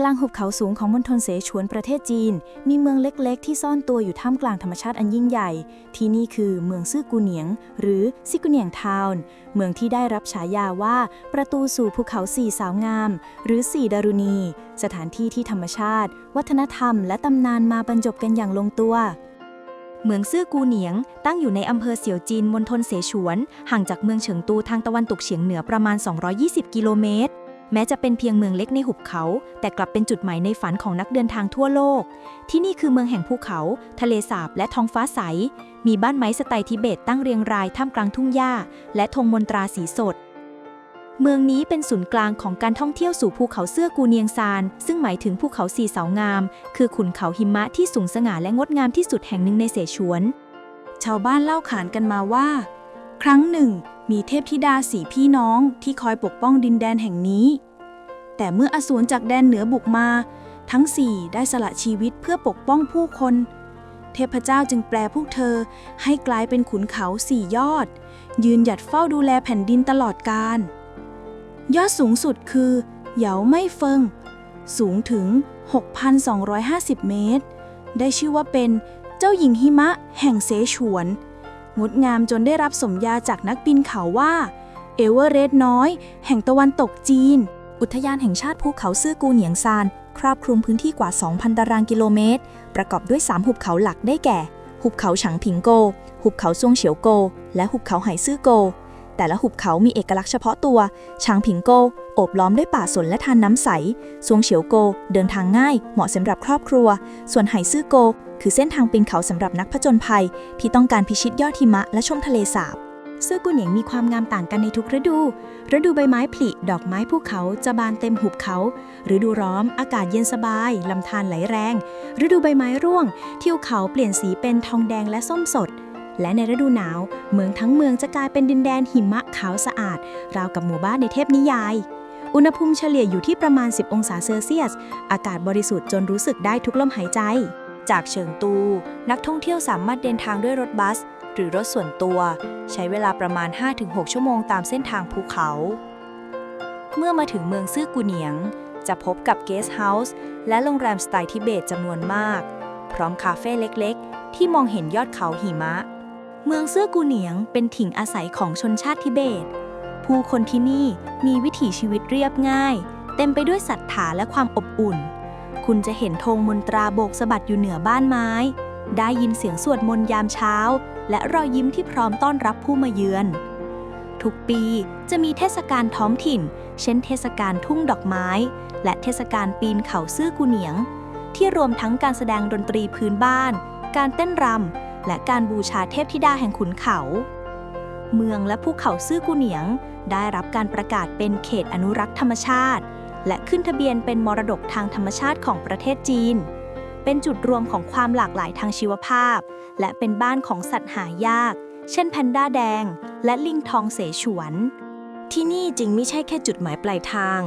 กลางหุบเขาสูงของมณฑลเสฉวนประเทศจีน มีเมืองเล็กๆ ที่ซ่อนตัวอยู่ท่ามกลางธรรมชาติอันยิ่งใหญ่ ที่นี่คือเมืองซื่อกูเหนียง หรือซิกูเหนียงทาวน์ เมืองที่ได้รับฉายาว่าประตูสู่ภูเขาสี่สาวงาม หรือสี่ดารุณี สถานที่ที่ธรรมชาติ วัฒนธรรม และตำนานมาบรรจบกันอย่างลงตัวเมืองซื่อกูเหนียง ตั้งอยู่ในอำเภอเสี่ยวจีนมณฑลเสฉวน ห่างจากเมืองเฉิงตูทางตะวันตกเฉียงเหนือประมาณ 220 กิโลเมตร แม้จะเป็นเพียงเมืองเล็กในหุบเขา แต่กลับเป็นจุดหมายในฝันของนักเดินทางทั่วโลก ที่นี่คือเมืองแห่งภูเขา ทะเลสาบและท้องฟ้าใส มีบ้านไม้สไตล์ทิเบตตั้งเรียงรายท่ามกลางทุ่งหญ้า และธงมนตราสีสด เมืองนี้เป็นศูนย์กลางของการท่องเที่ยวสู่ภูเขาเสื้อกูเนียงซาน ซึ่งหมายถึงภูเขาสีเสางาม คือขุนเขาหิมะที่สูงสง่าและงดงามที่สุดแห่งหนึ่งในเสฉวน ชาวบ้านเล่าขานกันมาว่า ครั้งหนึ่งมีเทพธิดาสีพี่น้องที่คอยปกป้องดินแดนแห่งนี้ แต่เมื่ออสูรจากแดนเหนือบุกมา ทั้งสี่ได้สละชีวิตเพื่อปกป้องผู้คน เทพเจ้าจึงแปลพวกเธอให้กลายเป็นขุนเขาสี่ยอด ยืนหยัดเฝ้าดูแลแผ่นดินตลอดกาลยอดสูงสุดคือเหยาไม่เฟิง สูงถึง 6,250 เมตร ได้ชื่อว่าเป็นเจ้าหญิงหิมะแห่งเสฉวน งดงามจนได้รับสมญาจากนักบินเขาว่าเอเวอเรสต์น้อย แห่งตะวันตกจีน อุทยานแห่งชาติภูเขาซื่อกูเหนียงซาน ครอบคลุมพื้นที่กว่า 2,000 ตารางกิโลเมตร ประกอบด้วย 3 หุบเขาหลักได้แก่ หุบเขาฉางผิงโก หุบเขาซวงเฉียวโก และหุบเขาไหซื่อโก แต่ละหุบเขามีเอกลักษณ์เฉพาะตัวฉางผิงโก โอบล้อมด้วยป่าสนและทานน้ำใสซวงเฉียวโก เดินทางง่าย เหมาะสำหรับครอบครัว ส่วนไหซื่อโก คือเส้นทางปีนเขาสำหรับนักผจญภัย ที่ต้องการพิชิตยอดหิมะและชมทะเลสาบ เสื้อกุนหนียงมีความงามต่างกันในทุกฤดู ฤดูใบไม้ผลิ ดอกไม้ภูเขาจะบานเต็มหุบเขา ฤดูร้อนอากาศเย็นสบาย ลำธารไหลแรง ฤดูใบไม้ร่วง ทิวเขาเปลี่ยนสีเป็นทองแดงและส้มสด และในฤดูหนาว เมืองทั้งเมืองจะกลายเป็นดินแดนหิมะขาวสะอาด ราวกับหมู่บ้านในเทพนิยาย อุณหภูมิเฉลี่ยอยู่ที่ประมาณ 10 องศาเซลเซียส อากาศบริสุทธิ์จนรู้สึกได้ทุกลมหายใจ จากเฉิงตู นักท่องเที่ยวสามารถเดินทางด้วยรถบัส หรือรถส่วนตัว ใช้เวลาประมาณ 5-6 ชั่วโมงตามเส้นทางภูเขา เมื่อมาถึงเมืองซื่อกูเหนียง จะพบกับเกสต์เฮาส์และโรงแรมสไตล์ทิเบตจำนวนมาก พร้อมคาเฟ่เล็กๆ ที่มองเห็นยอดเขาหิมะ เมืองซื่อกูเหนียงเป็นถิ่นอาศัยของชนชาติทิเบต ผู้คนที่นี่มีวิถีชีวิตเรียบง่าย เต็มไปด้วยศรัทธาและความอบอุ่น คุณจะเห็นธงมนตราโบกสะบัดอยู่เหนือบ้านไม้ ได้ยินเสียงสวดมนต์ยามเช้า และรอยยิ้มที่พร้อมต้อนรับผู้มาเยือน ทุกปีจะมีเทศกาลท้องถิ่น เช่นเทศกาลทุ่งดอกไม้ และเทศกาลปีนเขาซื่อกูเหนียง ที่รวมทั้งการแสดงดนตรีพื้นบ้าน การเต้นรำและการบูชาเทพธิดาแห่งขุนเขา เมืองและภูเขาซื่อกูเหนียง ได้รับการประกาศเป็นเขตอนุรักษ์ธรรมชาติ และขึ้นทะเบียนเป็นมรดกทางธรรมชาติของประเทศจีน เป็นจุดรวมของความหลากหลายทางชีวภาพ และเป็นบ้านของสัตว์หายาก เช่นแพนด้าแดง และลิงทองเสฉวน ที่นี่จึงไม่ใช่แค่จุดหมายปลายทาง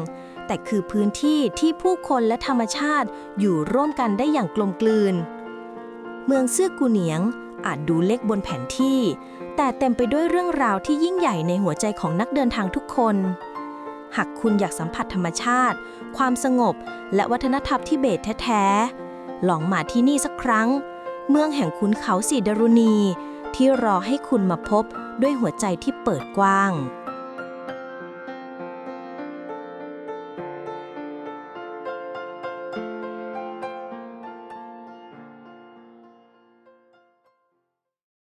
แต่คือพื้นที่ที่ผู้คนและธรรมชาติอยู่ร่วมกันได้อย่างกลมกลืน เมืองซื่อกูเหนียงอาจดูเล็กบนแผนที่ แต่เต็มไปด้วยเรื่องราวที่ยิ่งใหญ่ในหัวใจของนักเดินทางทุกคน หากคุณอยากสัมผัสธรรมชาติ ความสงบ และวัฒนธรรมทิเบตแท้ๆ ลองมาที่นี่สักครั้ง เมืองแห่งขุนเขาสีดารุณี ที่รอให้คุณมาพบด้วยหัวใจที่เปิดกว้าง